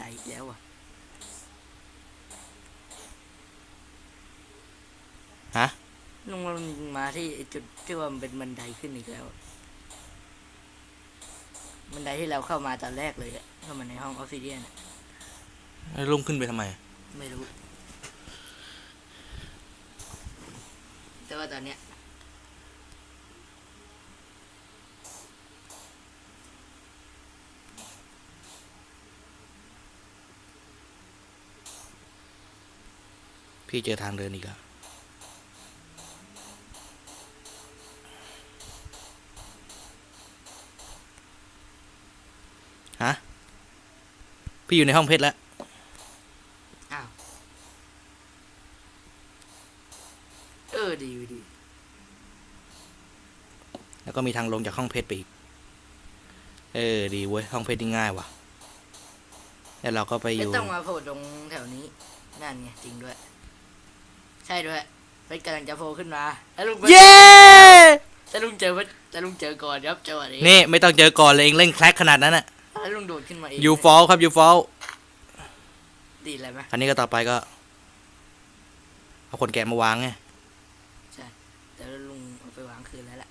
ไดอีกแล้วอะฮะลุงมันมาที่ไอ้จุดที่ว่ามันเป็นบันไดขึ้นอีกแล้วอะบันไดที่เราเข้ามาตอนแรกเลยอะเข้ามาในห้องออฟซิเดียนแล้วลุงขึ้นไปทำไม ไม่รู้ แต่ว่าตอนเนี้ย พี่เจอทางเดินอีกแล้วฮะ พี่อยู่ในห้องเพชรแล้ว อ้าว เออ ดีดี แล้วก็มีทางลงจากห้องเพชรไปอีก เออ ดีเว้ย ห้องเพชรนี่ง่ายว่ะ แล้วเราก็ไปอไม่ยู่ต้องมาโผล่ตรงแถวนี้ นั่นไง จริงด้วยใช่ด้วยเพชรกำลังจะโผล่ขึ้นมา แล้วลุงเย้แต่ลุงเจอเพชรแต่ลุงเจอก่อนครับจังหวะนี้นี่ไม่ต้องเจอก่อนเลยเองเล่นแคลกขนาดนั้นอะแล้วลุงโดดขึ้นมาเองยูฟอลครับยูฟอลดีอะไรไหมคันนี้ก็ต่อไปก็เอาคนแกะมาวางไงใช่แต่แล้วลุงเอาไปวางคืนแล้วล่ะ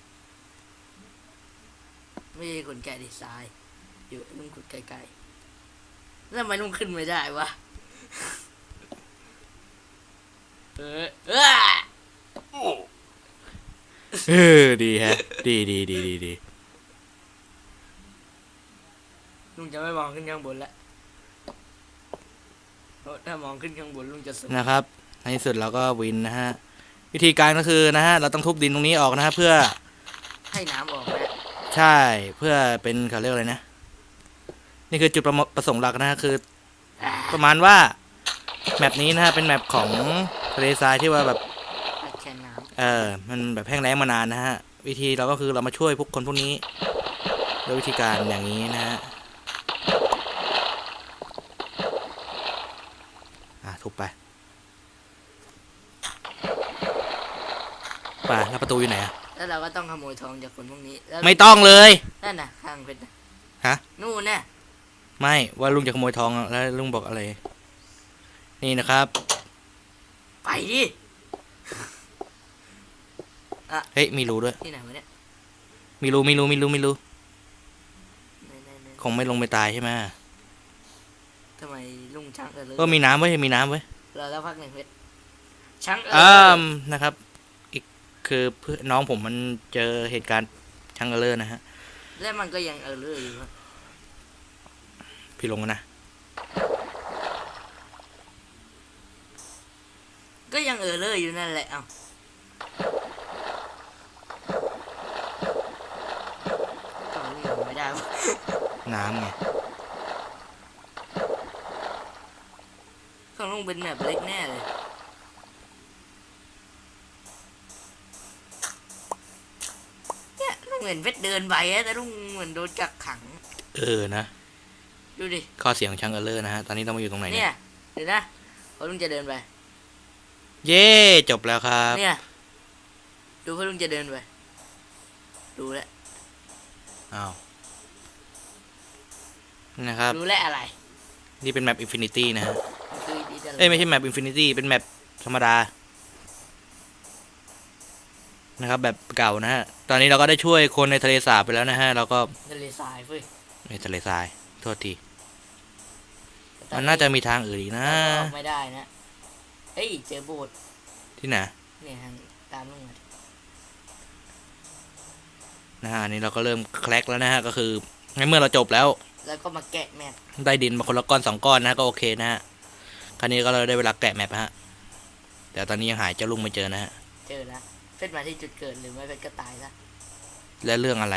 ไม่ใช่คนแก่ดีไซน์อยู่ลุงขุดไกลๆแล้วทำไมลุงขึ้นไม่ได้วะ เออเออเออดีฮะ ดีดีดีดีดีลุงจะไม่มองขึ้นข้างบนละเพราะถ้ามองขึ้นข้างบนลุงจะสนะครับ ในที่สุดเราก็วินนะฮะ วิธีการก็คือนะฮะ เราต้องทุบดินตรงนี้ออกนะฮะ เพื่อ ให้น้ำออกนะใช่ เพื่อเป็นเขาเรียกอะไรนะ นี่คือจุดประมประสงค์หลักนะฮะ คือ ประมาณว่า แมปนี้นะฮะ เป็นแมปของทะเลทรายที่ว่าแบบแค่น้เออมันแบบแห้งแล้งมานานนะฮะ วิธีเราก็คือเรามาช่วยพวกคนพวกนี้โดยวิธีการอย่างนี้นะฮะอะทุบไปป่าแล้วประตูอยู่ไหนอะำแล้วเราก็ต้องขโมยทองจากคนพวกนี้แล้วไม่ต้องเลยนั่นน่ะข้างเพชรน่ะฮะนู่นน่ะไม่ว่าลุงจะขโมยทองอะแล้วลุงบอกอะไร นี่นะครับ ไปดิเฮ้ยมีรูด้วย ที่ไหนวะเนี่ยมีรูมีรูมีรูมีรูไหนๆคงไม่ลงไปตายใช่ไหมๆทำไมลุงช้างเออเลยก็มีน้ำไว้ยมีน้ำไว้ยรอแล้วพักหนึ่งเพชรช้างเออ่าอนะครับ อีกคือเพื่อนน้องผมมันเจอเหตุการณ์ช่างเออเลอร์นะฮะ แล้วมันก็ยังเออเลยอยู่วะพี่ลงแล้วนะ ก็ยัง เออเลยอยู่นั่นแหละเอ้าทำไมนี่ยังไม่ได้วะน้ำไงของลุงเป็นแบบเล็กแน่เลยเนี่ยลุงเห็นเพชรเดินไปอะแต่ลุงเหมือนโดนกักขัง เออนะดูดิข้อเสียของช่างเออเลอร์นะฮะ ตอนนี้ต้องมาอยู่ตรงไหนเนี่เนี่ยยเดี๋ยวนะพอลุงจะเดินไป เย้จบแล้วครับ เนี่ย ดูพอลุงจะเดินไป ดูแลวอ้าวนะครับ ดูแลวอะไร นี่เป็นแมปอินฟินิตี้นะฮะมันคือดีจังเอ้ยไม่ใช่แมปอินฟินิตี้เป็นแมปธรรมดา นะครับ แบบเก่านะฮะ ตอนนี้เราก็ได้ช่วยคนในทะเลสาบไปแล้วนะฮะ เราก็ทะเลทรายเฟ้ยในทะเลทราย โทษที มันน่าจะมีทางอื่นอีกนะเราก็ออกไม่ได้นะเฮ้ย เจอโบสถ์ที่ไหนเนี่ยทางตามลุงมาดินะฮะอันนี้เราก็เริ่มแคลกแล้วนะฮะก็คือในเมื่อเราจบแล้ว แล้วก็มาแกะแมปได้ดินมาคนละก้อนสองก้อนนะก็โอเคนะฮะคราวนี้ก็เราได้เวลาแกะแมปฮะแต่ตอนนี้ยังหายเจ้าลุงไม่เจอนะฮะเจอแล้วเพชรมาที่จุดเกิดหรือไม่เพชรก็ตายละและเรื่องอะไร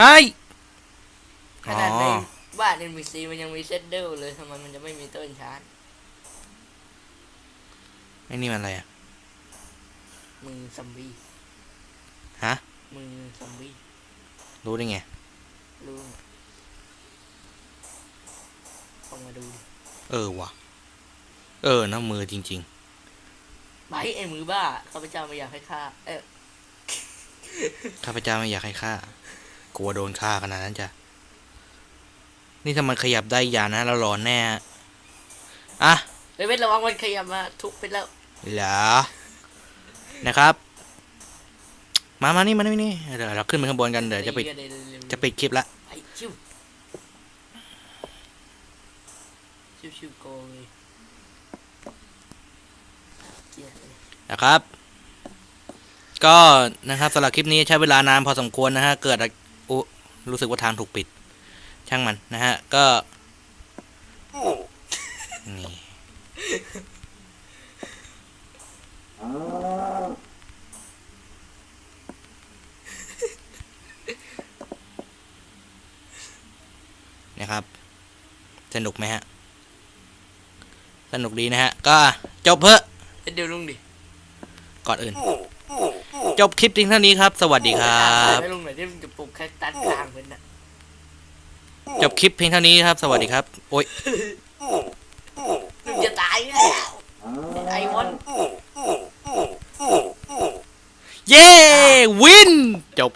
อ้ย ขนาดในอ๋อ บ้านเอ็นบีซีมันยังมีเซตเดิลเลยทำไมมันจะไม่มีต้นชาร์จไอ้นี่มันอะไรอะ มือซอมบี้ฮะ มือซอมบี้รู้ได้ไง รู้ลองมาดูดิเออว่ะ เออน้ำมือจริง ไปไอ้มือบ้าข้าพเจ้าไม่อยากให้ฆ่าเออๆ ข้าพเจ้าไม่อยากให้ฆ่า กลัวโดนฆ่าขนาดนั้นจ้ะ นี่ถ้ามันขยับได้อย่านะเราหลอนแน่อะเฮ้ยเว้นระวังมันขยับมาทุบไปแล้วเหรอนะครับ มามานี่มานี่นี่เดี๋ยวเราขึ้นไปข้างบนกันเดี๋ยวจะปิดตีกันเลยเร็วๆจะปิดคลิปละไปชิวชิวชิวๆโกงเลยเกลียดเลยนะครับ ก็นะครับสำหรับคลิปนี้ใช้เวลานานพอสมควรนะฮะ เกิดอะไรอุรู้สึกว่าทางถูกปิด ช่างมันนะฮะ ก็นี่นะครับ สนุกไหมฮะ สนุกดีนะฮะ ก็จบเพอะเอ้ยเดี๋ยวลุงดิ ก่อนอื่นจบคลิปทิ้งเท่านี้ครับ สวัสดีครับไม่ลุงหน่อยที่มึงจะปลูกแคคตัสกลางเป็นน่ะจบคลิปเพียงเท่านี้ครับ สวัสดีครับ โอ้ย ลุงจะตายแล้ว ไอวอน เย้ วิน จบ